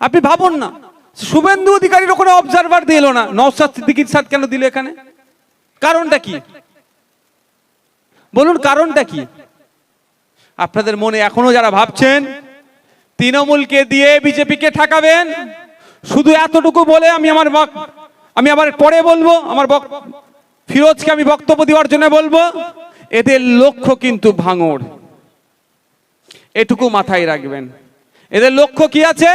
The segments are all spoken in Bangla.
আপনি ভাবুন না, শুভেন্দু অধিকারীর ওখানে অবজারভার দিল না। নওসাদ সিদ্দিকির সাথ কেন দিল এখানে? কারণটা কি? বলুন কারণটা কি? আপনাদের মনে এখনও যারা ভাবছেন, তৃণমূলকে দিয়ে বিজেপিকে ঠেকাবেন, শুধু এতটুকু বলে আমি আমার আমি আবার পরে বলব, আমার ফিরোজকে আমি বক্তব্য দেওয়ার জন্য বলব, এদের লক্ষ্য কিন্তু ভাঙড়। এটুকু মাথায় রাখবেন। এদের লক্ষ্য কি আছে?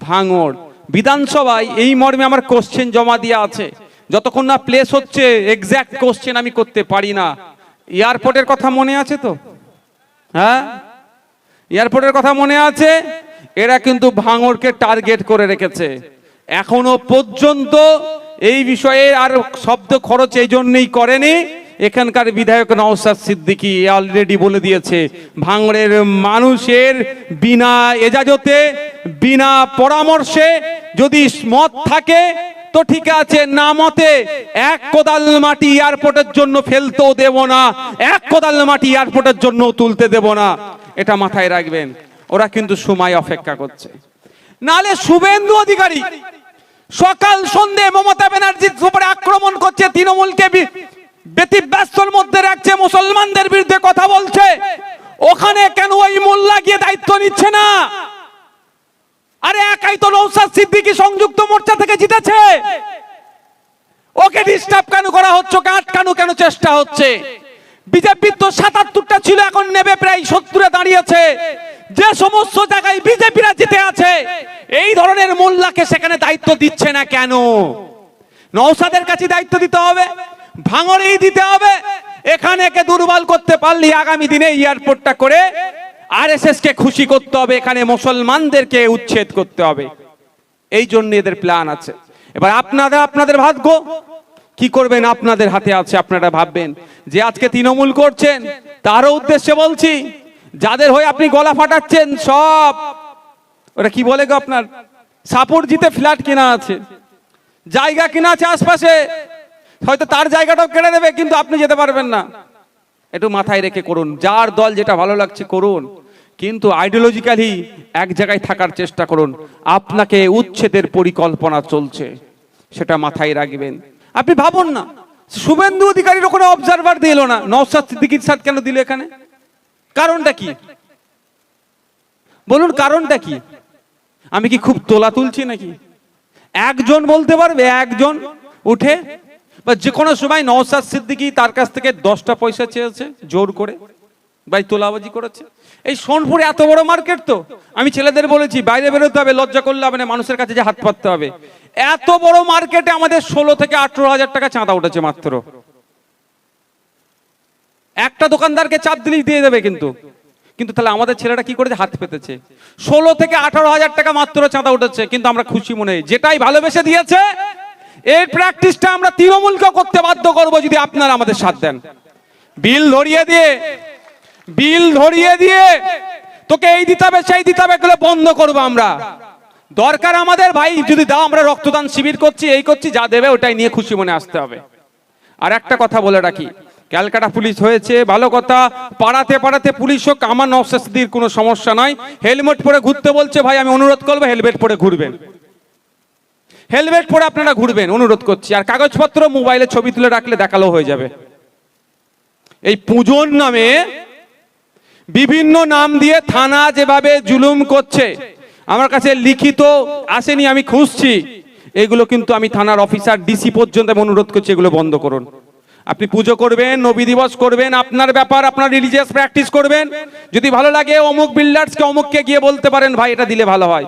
ভাঙড়। বিধানসভায় এই মর্মে আমার কোশ্চেন জমা দিয়ে আছে। যতক্ষণ না প্লেস হচ্ছে এক্স্যাক্ট কোশ্চেন আমি করতে পারি না। এয়ারপোর্টের কথা মনে আছে তো? হ্যাঁ? এয়ারপোর্টের কথা মনে আছে? এরা কিন্তু ভাঙড়কে টার্গেট করে রেখেছে। এখনও পর্যন্ত এই বিষয়ে আর শব্দ খরচ এই জন্যই করেনি। এখানকার বিধায়ক নওসাদ সিদ্দিকি অলরেডি বলে দিয়েছে, ভাঙড়ের মানুষের বিনা এজাজতে বিনা পরামর্শে যদি মত থাকে, তো ঠিক আছে, না মতে এক কোদাল মাটি এয়ারপোর্টের জন্য ফেলতেও দেব না, এক কোদাল মাটি এয়ারপোর্টের জন্য তুলতে দেব না। এটা মাথায় রাখবেন, ওরা কিন্তু সময় অপেক্ষা করছে। নালে শুভেন্দু অধিকারী, সকাল সন্ধে মমতা ব্যানার্জির উপরে আক্রমণ করছে, তৃণমূলকে ব্যতিব্যস্তর মধ্যে রাখছে, মুসলমানদের বিরুদ্ধে কথা বলছে। ওখানে কেন ওই মোল্লা গিয়ে দায়িত্ব নিচ্ছে না? আরে একাই তো নৌসাদ সিদ্দিকি সংযুক্ত মোর্চা থেকে জিতেছে। ওকে ডিস্টার্ব কেন করা হচ্ছে? ওকে আটকানো কেন চেষ্টা হচ্ছে? বিজেপির তো সাতাত্তরটা ছিল, এখন নেবে প্রায় সত্তরে দাঁড়িয়েছে। যে সমস্ত জায়গায় বিজেপিরা জিতে আছে, এই ধরনের মোল্লাকে সেখানে দায়িত্ব দিচ্ছে না কেন? নৌসাদের কাছে দায়িত্ব দিতে হবে ভাঙরেই দিতে হবে। এখানে একে দুর্বল করতে পারলি আগামী দিনে এয়ারপোর্টটা করে আরএসএস কে খুশি করতে হবে, এখানে মুসলমানদেরকে উচ্ছেদ করতে হবে। এই জন্য এদের প্ল্যান আছে। এবার আপনারা আপনাদের ভাগ্য? কি করবেন আপনাদের হাতে আছে, আপনারা ভাববেন। যে আজকে তৃণমূল করছেন, তারও উদ্দেশ্যে বলছি, যাদের হয়ে আপনি গলা ফাটাচ্ছেন, সব ওটা কি বলে গো আপনার? সাপুর জিতে ফ্ল্যাট কেনা আছে। জায়গা কেনা আছে আশপাশে। হয়তো তার জায়গাটাও কেড়ে দেবে কিন্তু আপনি যেতে পারবেন না। একটু মাথায় রেখে করুন। যার দল যেটা ভালো লাগছে করুন। কিন্তু আইডিওলজিক্যালি এক জায়গায় থাকার চেষ্টা করুন। আপনাকে উচ্ছেদের পরিকল্পনা চলছে। সেটা মাথায় রাখবেন। আপনি ভাবুন না। শুভেন্দু অধিকারীর ওখানে অবজারভার দিল না। নওসাদ সিদ্দিকির সাথ কেন দিল এখানে? কারণটা কি? বলুন কারণটা কি? আমি কি খুব তোলা তুলছি নাকি? একজন বলতে পারবে? একজন উঠে বা যে কোনো সময় নওসাদ সিদ্দিকী তার কাছ থেকে দশটা পয়সা চেয়েছে, জোর করে, ভাই তোলাবাজি করেছে। এই সোনপুরে এত বড় মার্কেট তো। আমি ছেলেদের বলেছি, বাইরে বেরোতে হবে, লজ্জা করলে হবে না, মানুষের কাছে যে হাত পাততে হবে। এত বড় মার্কেটে আমাদের ষোলো থেকে আঠেরো হাজার টাকা চাঁদা উঠেছে মাত্র। একটা দোকানদারকে চাপ দিলেই দিয়ে দেবে কিন্তু। কিন্তু তাহলে আমাদের ছেলেটা কি করেছে? হাত পেতেছে। ষোলো থেকে আঠারো হাজার টাকা মাত্র চাঁদা উঠেছে, কিন্তু আমরা খুশি মনে যেটাই ভালোবেসে দিয়েছে এই প্র্যাকটিসটা আমরা তৃণমূলকে করতে বাধ্য করব যদি আপনারা আমাদের সাথ দেন। বিল ধরিয়ে দিয়ে, বিল ধরিয়ে দিয়ে, তোকে এই দিতে হবে, সেই দিতে হবে, এগুলো বন্ধ করব আমরা। দরকার আমাদের ভাই, যদি দাও, আমরা রক্তদান শিবির করছি, এই করছি, যা দেবে ওটাই নিয়ে খুশি মনে আসতে হবে। আর একটা কথা বলে রাখি, ক্যালকাটা পুলিশ হয়েছে, ভালো কথা, পাড়াতে পাড়াতে পুলিশ হোক, আমার নবশাস্তির কোনো সমস্যা নয়। হেলমেট পরে ঘুরতে বলছে, ভাই, আমি অনুরোধ করব, হেলমেট পরে ঘুরবেন। হেলমেট পরে আপনারা ঘুরবেন, অনুরোধ করছি। আর কাগজপত্র মোবাইলে ছবি তুলে রাখলে দেখাল হয়ে যাবে। এই পুজোর নামে বিভিন্ন নাম দিয়ে থানা যেভাবে জুলুম করছে, আমার কাছে লিখিত আসেনি, আমি খুঁজছি। এগুলো কিন্তু আমি থানার অফিসার ডিসি পর্যন্ত আমি অনুরোধ করছি, এগুলো বন্ধ করুন। আপনি পুজো করবেন, নবী দিবস করবেন, আপনার ব্যাপার, আপনার রিলিজিয়াস প্র্যাকটিস করবেন। যদি ভালো লাগে, অমুক বিল্ডার্সকে অমুককে গিয়ে বলতে পারেন, ভাই, এটা দিলে ভালো হয়।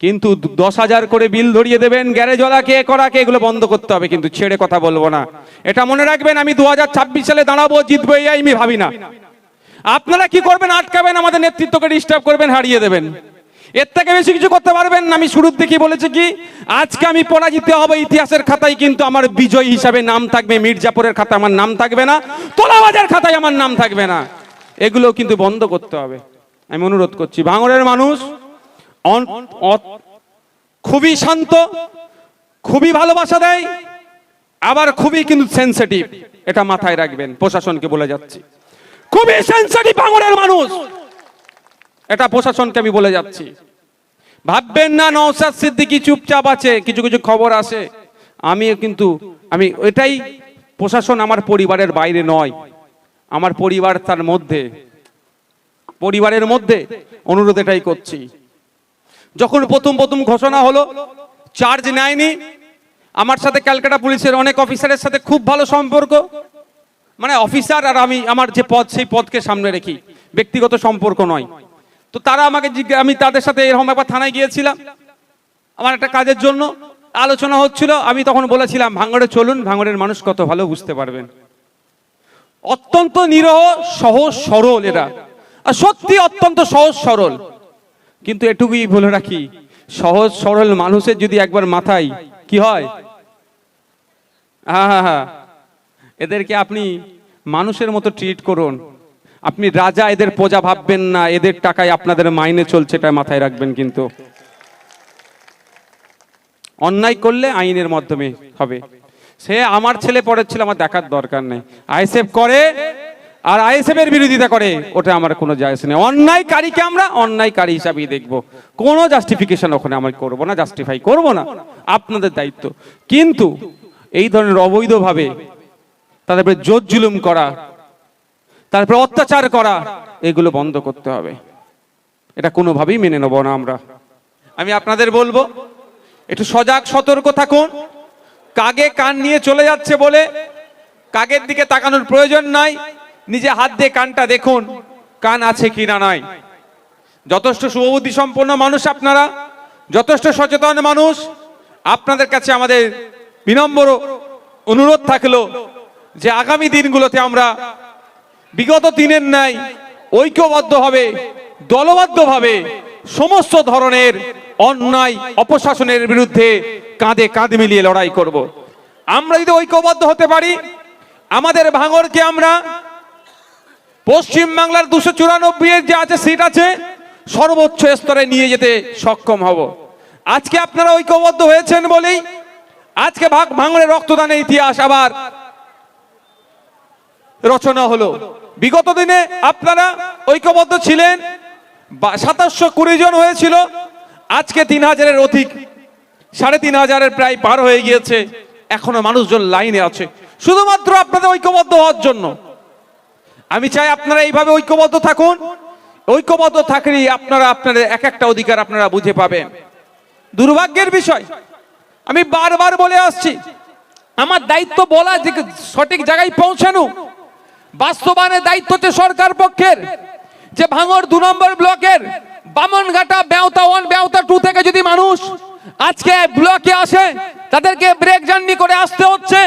কিন্তু দশ হাজার করে বিল ধরিয়ে দেবেন গ্যারেজওয়ালাকে এ করাকে এগুলো বন্ধ করতে হবে, কিন্তু ছেড়ে কথা বলব না। এটা মনে রাখবেন, আমি দু হাজার ছাব্বিশ সালে দাঁড়াবো, জিতবো এই আমি ভাবি না। আপনারা কি করবেন, আটকাবেন, আমাদের নেতৃত্বকে ডিস্টার্ব করবেন, হারিয়ে দেবেন। এর থেকে বেশি কিছু করতে পারবেন না। আমি শুরুর দিকে বলেছি কি, আজকে আমি পরাজিত হবে ইতিহাসের খাতায়, কিন্তু আমার বিজয় হিসাবে নাম থাকবে, মির্জাপুরের খাতায় আমার নাম থাকবে না, তোলাবাজার খাতায় আমার নাম থাকবে না। এগুলো কিন্তু বন্ধ করতে হবে। আমি অনুরোধ করছি ভাঙরের মানুষ খুবই শান্ত, খুবই ভালোবাসা দেয়, আবার খুবই কিন্তু সেন্সিটিভ এটা মাথায় রাখবেন, প্রশাসনকে বলে যাচ্ছি। খুবই সেন্সিটিভ ভাঙড়ের মানুষ। এটা প্রশাসনকে আমি বলে যাচ্ছি। ভাববেন না নওসাদ সিদ্দিকি চুপচাপ আছে, কিছু কিছু খবর আসে। আমিও কিন্তু, আমি এটাই, প্রশাসন আমার পরিবারের বাইরে নয়। আমার পরিবার তার মধ্যে। পরিবারের মধ্যে অনুরোধ এটাই করছি। যখন প্রথম প্রথম ঘোষণা হলো চার্জ নেয়নি। আমার সাথে ক্যালকাটা পুলিশের অনেক অফিসারের সাথে খুব ভালো সম্পর্ক। মানে অফিসার আর আমি, আমার যে পদ, সেই পদকে সামনে রেখি। ব্যক্তিগত সম্পর্ক নয়। তো তারা আমাকে আমি তাদের সাথে এরকম একবার থানায় গিয়েছিলাম। আমার একটা কাজের জন্য আলোচনা হচ্ছিল। আমি তখন বলেছিলাম, ভাঙড়ে চলুন, ভাঙড়ের মানুষ কত ভালো বুঝতে পারবেন। অত্যন্ত নিরহ, সহজ, সরল এরা। আর সত্যি অত্যন্ত সহজ, সরল। কিন্তু এটুকুই বলে রাখি, সহজ সরল মানুষের যদি একবার মাথায়, কি হয়? হ্যাঁ হ্যাঁ হ্যাঁ। এদেরকে আপনি মানুষের মতো ট্রিট করুন। আপনি রাজা, এদের প্রজা ভাববেন না, এদের টাকায় আপনাদের মাইনে চলছে, এটা মাথায় রাখবেন কিন্তু। অন্যায় করলে আইনের মাধ্যমে হবে। সে আমার ছেলে পরের ছিল, আমার দেখার দরকার নেই। আইএসএফ করে আর আইএসএফ এর বিরোধিতা করে, ওটা আমার কোনো যায় নেই। অন্যায়কারীকে আমরা অন্যায়কারী হিসাবেই দেখব। কোনো জাস্টিফিকেশন ওখানে আমরা করব না জাস্টিফাই করব না। আপনাদের দায়িত্ব। কিন্তু এই ধরনের অবৈধভাবে তাদের জোর জুলুম করা তারপরে অত্যাচার করা, এগুলো বন্ধ করতে হবে। এটা কোনোভাবেই মেনে নেব না আমরা। আমি আপনাদের বলব, একটু সজাগ, সতর্ক থাকুন। কাগে কান নিয়ে চলে যাচ্ছে বলে কাগের দিকে তাকানোর প্রয়োজন নাই। নিজে হাত দিয়ে কানটা দেখুন, কান আছে কি না নাই যথেষ্ট শুভবুদ্ধি সম্পন্ন মানুষ আপনারা, যথেষ্ট সচেতন মানুষ আপনাদের কাছে আমাদের বিনম্র অনুরোধ থাকল যে আগামী দিনগুলোতে আমরা বিগত দিনের ন্যায় ঐক্যবদ্ধভাবে, দলবদ্ধভাবে সমস্ত ধরনের অন্যায় অপশাসনের বিরুদ্ধে কাঁধে কাঁধ মিলিয়ে লড়াই করব। আমরা যদি ঐক্যবদ্ধ হতে পারি, আমাদের ভাঙরকে আমরা পশ্চিম বাংলার দুশো চুরানব্বই যে আছে সিট আছে, সর্বোচ্চ স্তরে নিয়ে যেতে সক্ষম হব। আজকে আপনারা ঐক্যবদ্ধ হয়েছেন বলেই আজকে ভাগ ভাঙড়ের রক্তদানের ইতিহাস আবার রচনা হলো। বিগত দিনে আপনারা ঐক্যবদ্ধ ছিলেন সাতাশশো কুড়ি জন হয়েছিল, আজকে তিন হাজারের অধিক, সাড়ে তিন হাজারের প্রায় পার হয়ে গিয়েছে, এখনও মানুষজন লাইনে আছে। শুধুমাত্র আপনাদের ঐক্যবদ্ধ হওয়ার জন্য। আমি চাই আপনারা এইভাবে ঐক্যবদ্ধ থাকুন। ঐক্যবদ্ধ থাকলেই আপনারা আপনাদের এক একটা অধিকার আপনারা বুঝে পাবেন। দুর্ভাগ্যের বিষয়, আমি বারবার বলে আসছি, আমার দায়িত্ব বলা যে সঠিক জায়গায় পৌঁছানো। বাস্তবায়নের দায়িত্ব হচ্ছে সরকার পক্ষের, যে ভাঙর দু নম্বর ব্লকের বামনঘাটা বেওতা ওয়ান, বেওতা টু থেকে যদি মানুষ আজকে ব্লকে আসে, তাদেরকে ব্রেক জার্নি করে আসতে হচ্ছে।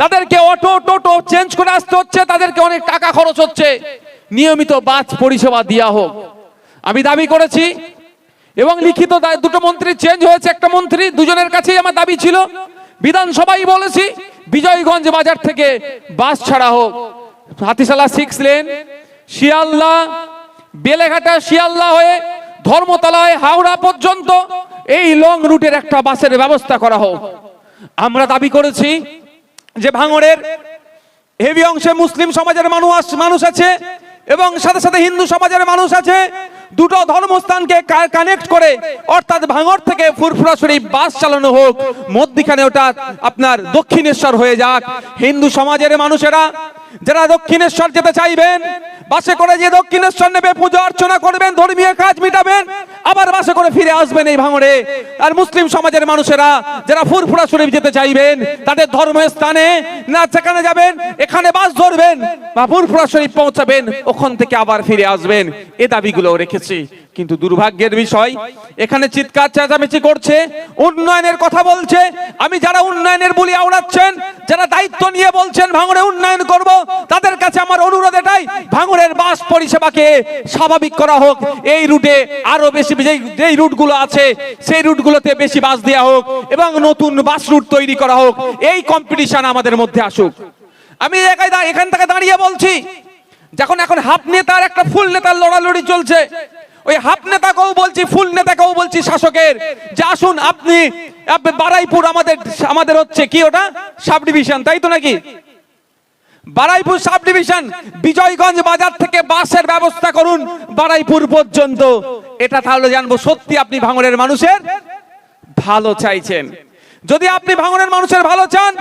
তাদেরকে অটো টোটো চেঞ্জ করে আসতে হচ্ছে, তাদেরকে অনেক টাকা খরচ হচ্ছে। নিয়মিত বাস পরিষেবা দেওয়া হোক। আমি দাবি করেছি, এবং লিখিত দুটো মন্ত্রী চেঞ্জ হয়েছে, একটা মন্ত্রী দুজনের কাছেই আমার দাবি ছিল। বিধানসভায় বলেছি, বিজয়গঞ্জ বাজার থেকে বাস ছাড়া হোক। হাতিশালা সিক্স লেন শিয়ালদা, বেলেঘাটা, শিয়ালদা হয়ে ধর্মতলায় হাওড়া পর্যন্ত এই লং রুটের একটা বাসের ব্যবস্থা করা হোক। আমরা দাবি করেছি যে ভাঙড়ের হেভি অংশে মুসলিম সমাজের মানুষ মানুষ আছে এবং সাথে সাথে হিন্দু সমাজের মানুষ আছে, দুটো ধর্মস্থানকে কানেক্ট করে, অর্থাৎ ভাঙর থেকে ফুরফুরা শরীফ বাস চালানো হোক, মধ্যিখানে ওটা আপনার দক্ষিণেশ্বর হয়ে যাক। হিন্দু সমাজের মানুষেরা যারা দক্ষিণেশ্বর যেতে চাইবেন, বাসে করে যে দক্ষিণেশ্বর নেবে, পুজো অর্চনা করবেন, ধর্মীয় কাজ মিটাবেন, আবার বাসে করে ফিরে আসবেন এই ভাঙড়ে। আর মুসলিম সমাজের মানুষেরা যারা ফুরফুরা শরীফ যেতে চাইবেন, তাদের ধর্মের স্থানে না সেখানে যাবেন, এখানে বাস ধরবেন, বা ফুরফুরা শরীফ পৌঁছাবেন, ওখান থেকে আবার ফিরে আসবেন। এ দাবিগুলো রেখেছি। কিন্তু দুর্ভাগ্যের বিষয়, এখানে চিৎকার চেঁচামেচি করছে, উন্নয়নের কথা বলছে। আমি যারা উন্নয়নের বলি আওড়াচ্ছেন, যারা দায়িত্ব নিয়ে বলছেন, ভাঙড়ে উন্নয়ন করব। তাদের কাছে আমার অনুরোধ এটাই, ভাঙড়ের বাস পরিষেবাকে স্বাভাবিক করা হোক। এই রুটে আরও বেশি, যেই রুটগুলো আছে, সেই রুটগুলোতে বেশি বাস দেওয়া হোক এবং নতুন বাস রুট তৈরি করা হোক। এই কম্পিটিশন আমাদের মধ্যে আসুক। আমি দা- এখান থেকে দাঁড়িয়ে বলছি, যখন এখন হাফ নেতার একটা ফুল নেতার লড়ালড়ি চলছে, ওই হাফ নেতাকেও বলছি, ফুল নেতাকেও বলছি শাসকের, যে আসুন আপনি আপনি বারাইপুর আমাদের আমাদের হচ্ছে কি ওটা? সাব ডিভিশন তাই তো নাকি? বারাইপুর সাব ডিভিশন বিজয়গঞ্জ বাজার থেকে বাসের ব্যবস্থা করুন বারাইপুর পর্যন্ত। এটা তাহলে জানব, সত্যি আপনি ভাঙড়ের মানুষের ভালো চাইছেন। যদি আপনি ভাঙড়ের মানুষের ভালো চান,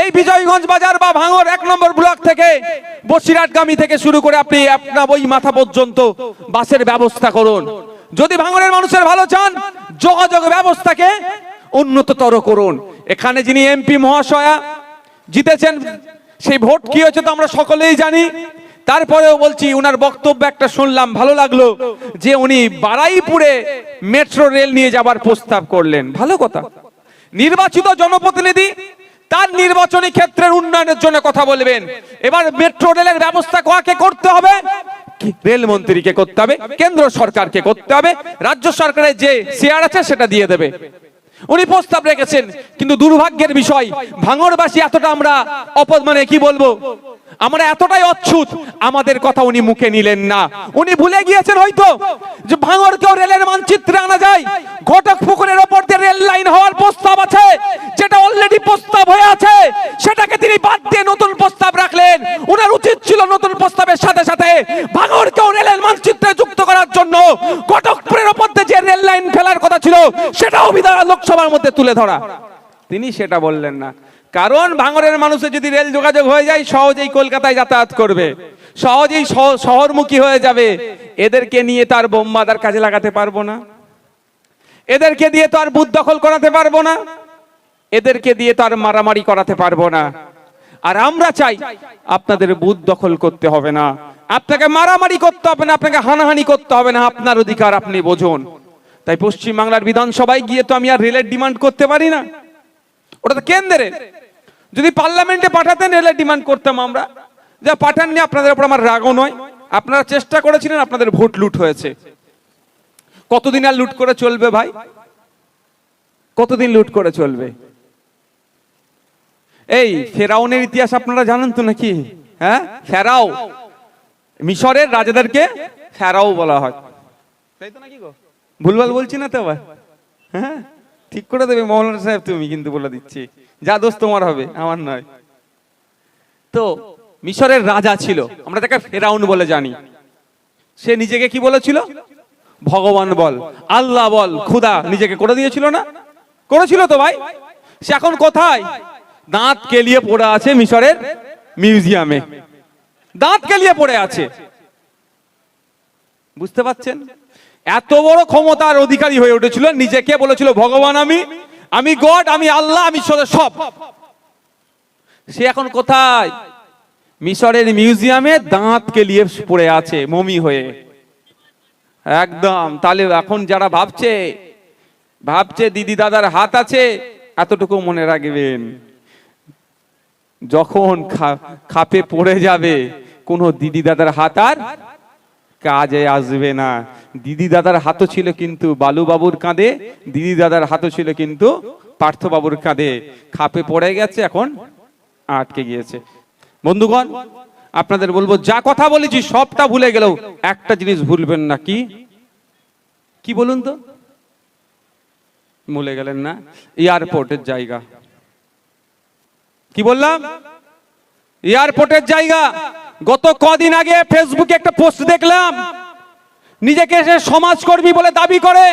এই বিজয়গঞ্জ বাজার বা ভাঙড় এক নম্বর ব্লক থেকে, বসিরহাটগামী থেকে শুরু করে আপনি আপনার ওই মাথা পর্যন্ত বাসের ব্যবস্থা করুন। যদি ভাঙড়ের মানুষের ভালো চান, যোগাযোগ ব্যবস্থাকে উন্নততর করুন। এখানে যিনি এমপি মহাশয়া, জিতেছেন সেই ভোট কি হয়েছে তো আমরা সকলেই জানি। তারপরেও বলছি, উনার বক্তব্য একটা শুনলাম, ভালো লাগল যে উনি বারাইপুরে মেট্রো রেল নিয়ে যাবার প্রস্তাব করলেন। ভালো কথা। নির্বাচিত জনপ্রতিনিধি তার নির্বাচনী ক্ষেত্রের উন্নয়নের জন্য কথা বলবেন। এবার মেট্রো রেলের ব্যবস্থা কাকে করতে হবে? রেলমন্ত্রীকে করতে হবে, কেন্দ্র সরকারকে করতে হবে, রাজ্য সরকারের যে শেয়ার আছে সেটা দিয়ে দেবে। উনি প্রস্তাব রেখেছেন কিন্তু দুর্ভাগ্যের বিষয় ভাঙড়বাসী এতটা আমরা অপদ মানে কি বলব? আমরা এতটাই অচ্ছুত, আমাদের কথা উনি মুখে নিলেন না। উনি ভুলে গিয়েছেন হয়তো যে ভাঙড়কেও রেলের মানচিত্রে আনা যায়। ঘটক পুকুরের ওপর দিয়ে রেল লাইন হওয়ার প্রস্তাব আছে, যেটা অলরেডি প্রস্তাব হয়ে আছে। সেটাকে তিনি বাদ দিয়ে নতুন প্রস্তাব রাখলেন। ওনার উচিত ছিল নতুন প্রস্তাবের সাথে সাথে ভাঙড়কেও রেলের মানচিত্রে যুক্ত করার জন্য। কটকপুরের ওপর দিয়ে যে রেল লাইন ফেলার কথা ছিল, সেটাও বিধান লোকসভার মধ্যে তুলে ধরা। তিনি সেটা বললেন না। কারণ ভাঙরের মানুষের যদি রেল যোগাযোগ হয়ে যায়, সহজেই কলকাতায় যাতায়াত করবে। সহজেই শহরমুখী হয়ে যাবে। এদেরকে নিয়ে তার বোম্বাদার কাজে লাগাতে পারব না। এদেরকে দিয়ে তো আর বুথ দখল করাতে পারব না। এদেরকে দিয়ে তো আর মারামারি করাতে পারব না। আর আমরা চাই আপনাদের বুথ দখল করতে হবে না। আপনাকে মারামারি করতে হবে না, আপনাকে হানাহানি করতে হবে না। আপনার অধিকার আপনি বোঝুন। তাই পশ্চিম বাংলার বিধানসভায় গিয়ে তো আমি আর রেলের ডিমান্ড করতে পারি না। ওটা তো কেন্দ্রের। যদি পার্লামেন্টে পাঠাতেন এলে ডিমান্ড করতাম আমরা। যা পাঠাননি আপনাদের উপর আমার রাগও নয়। আপনারা চেষ্টা করেছিলেন আপনাদের ভোট লুট হয়েছে। কতদিন আর লুট করে চলবে ভাই? কতদিন লুট করে চলবে? এই ফেরাউনের ইতিহাস আপনারা জানেন তো নাকি? হ্যাঁ? ফেরাও। মিশরের রাজাদেরকে ফেরাও বলা হয়। তাই তো নাকি গো? ভুলভাল বলছি না তো আবার। হ্যাঁ? ঠিক করে দেবে মৌলানা সাহেব তুমি কিন্তু বলে দিচ্ছি। যা দোষ তোমার হবে, আমার নয়। তো মিশরের রাজা ছিল, আমরা তাকে ফেরাউন বলে জানি। সে নিজেকে কি বলেছিল? ভগবান বল, আল্লাহ বল, খুদা নিজেকে করে দিয়েছিল না? করেছিল তো ভাই। সে এখন কোথায়? দাঁত কেলিয়ে পড়ে আছে মিশরের মিউজিয়ামে। দাঁত কেলিয়ে পড়ে আছে। বুঝতে পাচ্ছেন এত বড় ক্ষমতার অধিকারী হয়ে উঠেছিল, নিজেকে বলেছিল, ভগবান আমি আমি গড, আমি আল্লাহ, আমি সব- সে এখন কোথায়? মিশরের মিউজিয়ামে দাঁত কেলিয়ে পড়ে আছে, মমি হয়ে। একদম, তাহলে এখন যারা ভাবছে ভাবছে দিদি দাদার হাত আছে, এতটুকু মনে রাখবেন। যখন খাপে পড়ে যাবে, কোনো দিদি দাদার হাত আর কাজে আসবে না। দিদি দাদার হাতও ছিল কিন্তু বালুবাবুর কাঁধে দিদি দাদার হাতও ছিল কিন্তু পার্থবাবুর কাঁধে। খাপে পড়ে গেছে, এখন আটকে গিয়েছে। বন্ধুগণ, আপনাদের বলব, যা কথা বলেছি সবটা ভুলে গেলেও একটা জিনিস ভুলবেন না, কি? কি বলুন তো? ভুলে গেলেন না? এয়ারপোর্টের জায়গা। কি বললাম? এয়ারপোর্টের জায়গা। গত কদিন আগে ফেসবুকে একটা পোস্ট দেখলাম। নিজেকে সে সমাজকর্মী বলে দাবি করে।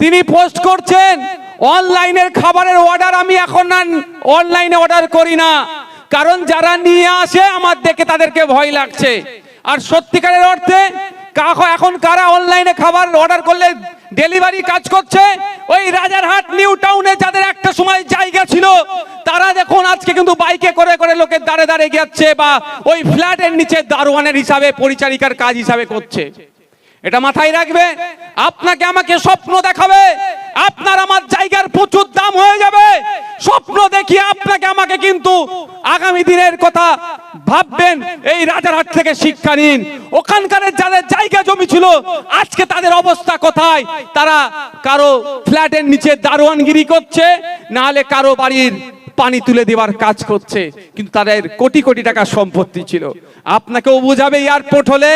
তিনি পোস্ট করছেন, অনলাইনের খাবারের অর্ডার আমি এখন আর অনলাইনে অর্ডার করি না। কারণ যারা নিয়ে আসে, আমার দেখে তাদেরকে ভয় লাগছে। আর সত্যিকারের অর্থে এখন কারা অনলাইনে খাবার অর্ডার করলে ডেলিভারি কাজ করছে, ওই রাজারহাট, নিউ টাউনে যাদের একটা সময় জায়গা ছিল, তারা দেখুন আজকে কিন্তু করে করে লোকের দাঁড়ে দাঁড়ে যাচ্ছে বা ওই ফ্ল্যাটের নিচে দারোয়ানের হিসাবে, পরিচারিকার কাজ হিসাবে করছে। এটা মাথায় রাখবে, আপনাকে আমাকে স্বপ্ন দেখাবে, আপনার আমার জায়গার প্রচুর দাম হয়ে যাবে। স্বপ্ন দেখিয়ে আপনাকে আমাকে কিন্তু আগামী দিনের কথা ভাববেন, এই রাজারহাট থেকে শিক্ষা নিন। ওখানকার যাদের জায়গা জমি ছিল, আজকে তাদের অবস্থা কোথায়? তারা কারও ফ্ল্যাটের নিচে দারোয়ানগিরি করছে নাহলে কারও বাড়ির পানি তুলে দেওয়ার কাজ করছে, কিন্তু তাদের কোটি কোটি টাকা সম্পত্তি ছিল। আপনাকেও বুঝাবে এয়ারপোর্ট হলে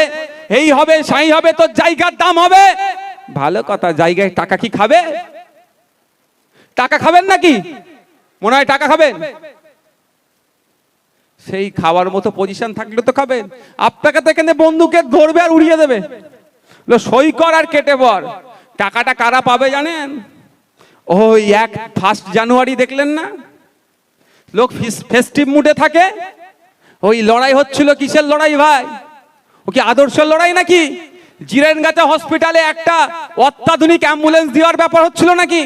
এই হবে, সাই হবে তো জায়গার দাম হবে। ভালো কথা, জায়গায় টাকা কি খাবে? টাকা খাবেন নাকি? মনে হয় টাকা খাবেন। সেই খাওয়ার মতো পজিশন থাকলে তো খাবেন। আপনাকে তো এখানে বন্দুকে ধরবে আর উড়িয়ে দেবে। সই কর আর কেটে পর। টাকাটা কারা পাবে জানেন? ওই এক ফার্স্ট জানুয়ারি দেখলেন না? লোক ফেস্টিভ মুডে থাকে। ওই লড়াই হচ্ছিল কিসের লড়াই ভাই? ও কি আদর্শের লড়াই নাকি? জিরেনগাছা হসপিটালে একটা অত্যাধুনিক অ্যাম্বুলেন্স দেওয়ার ব্যাপার হচ্ছিল নাকি?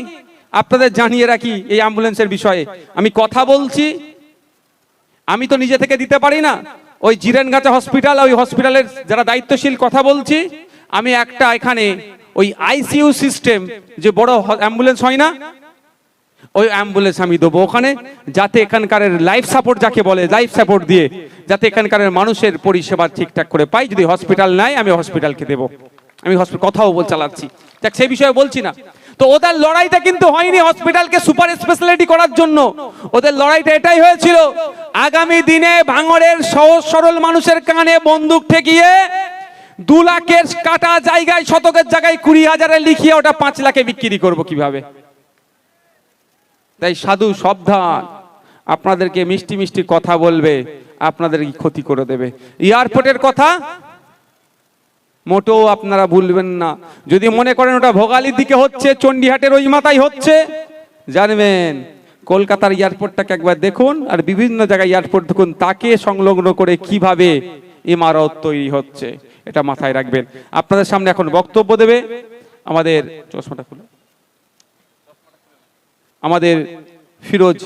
আপনাদের জানিয়ে রাখি এই অ্যাম্বুলেন্সের বিষয়ে। আমি কথা বলছি। আমি তো নিজে থেকে দিতে পারি না। ওই জিরেনগাছা হসপিটাল ওই হসপিটালের যারা দায়িত্বশীল কথা বলছি, আমি একটা এখানে ওই আইসিইউ সিস্টেম যে বড় অ্যাম্বুলেন্স হয় না ওই অ্যাম্বুলেন্স আমি দেবো ওখানে, যাতে এখানকার লাইফ সাপোর্ট যাকে বলে লাইফ সাপোর্ট দিয়ে, যাতে এখানকার মানুষের পরিষেবা ঠিকঠাক করে পাই। যদি হসপিটাল নাই, আমি হসপিটালকে দেবো। আমি হসপিটাল কথাও বল চালাচ্ছি। দেখ সেই বিষয়ে বলছি না। তো ওদের লড়াইটা কিন্তু হয়নি হসপিটালকে সুপার স্পেশালিটি করার জন্য। ওদের লড়াইটা এটাই হয়েছিল, আগামী দিনে ভাঙড়ের সহজ সরল মানুষের কানে বন্দুক ঠেকিয়ে দু লাখের কাটা জায়গায়, শতকের জায়গায় কুড়ি হাজারে লিখিয়ে ওটা পাঁচ লাখে বিক্রি করব কীভাবে? তাই সাধু সাবধান। আপনাদেরকে মিষ্টি মিষ্টি কথা বলবে আপনাদের ক্ষতি করে দেবে। এয়ারপোর্টের কথা? মোটেও আপনারা ভুলবেন না। যদি মনে করেন ওটা ভোগালির দিকে হচ্ছে, চণ্ডীহাটের ওই মাথায় হচ্ছে, জানবেন। কলকাতার এয়ারপোর্টটাকে একবার দেখুন আর বিভিন্ন জায়গায় এয়ারপোর্ট দেখুন, তাকে সংলগ্ন করে কীভাবে ইমারত তৈরি হচ্ছে, এটা মাথায় রাখবেন। আপনাদের সামনে এখন বক্তব্য দেবে, আমাদের চশমাটা খুলে। আমাদের ফিরোজ